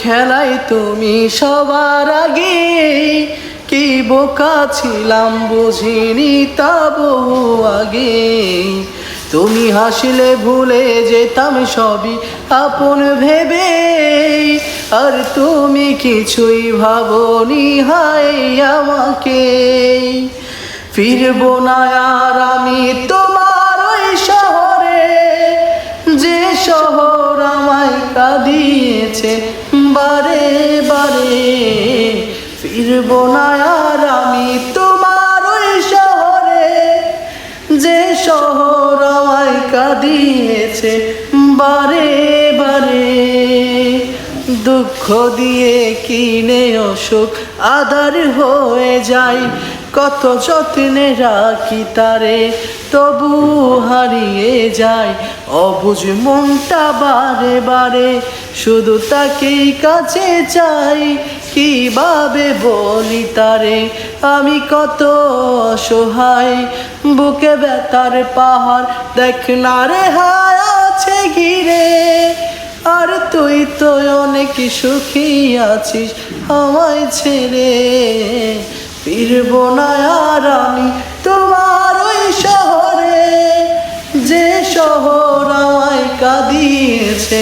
খেলায় তুমি সবার আগে কি বোকা ছিলাম বুঝিনি তা বহু আগে। তুমি হাসলে ভুলে যেতাম সবই আপন ভেবে, আর তুমি কিছুই ভাবনি হাই আমাকে। ফিরবো না আর আমি তোমার ওই শহরে, যে শহর আমায় কাঁদিয়েছে। বারে বারে ফিরব না আর আমি তোমার ওই শহরে। যে শহর আমায় কাঁদিয়েছে বারে বারে। দুঃখ দিয়ে কিনে অসুখ আদার হয়ে যায়। কত যত্নে রাখি তারে, তবু হারিয়ে যায়। অবুঝ মনটা বারে বারে, শুধু তাকেই কাছে চাই। কীভাবে বলি তারে, আমি কত অসহায়। বুকে ব্যথার পাহাড় দেখ না রে হায়, আছে ঘিরে আর তুই তো অনেক সুখী আছিস, আমায় ছেড়ে ফিরব না আর আমি তোমার ওই শহরে। যে শহর আমায় কাঁদিয়েছে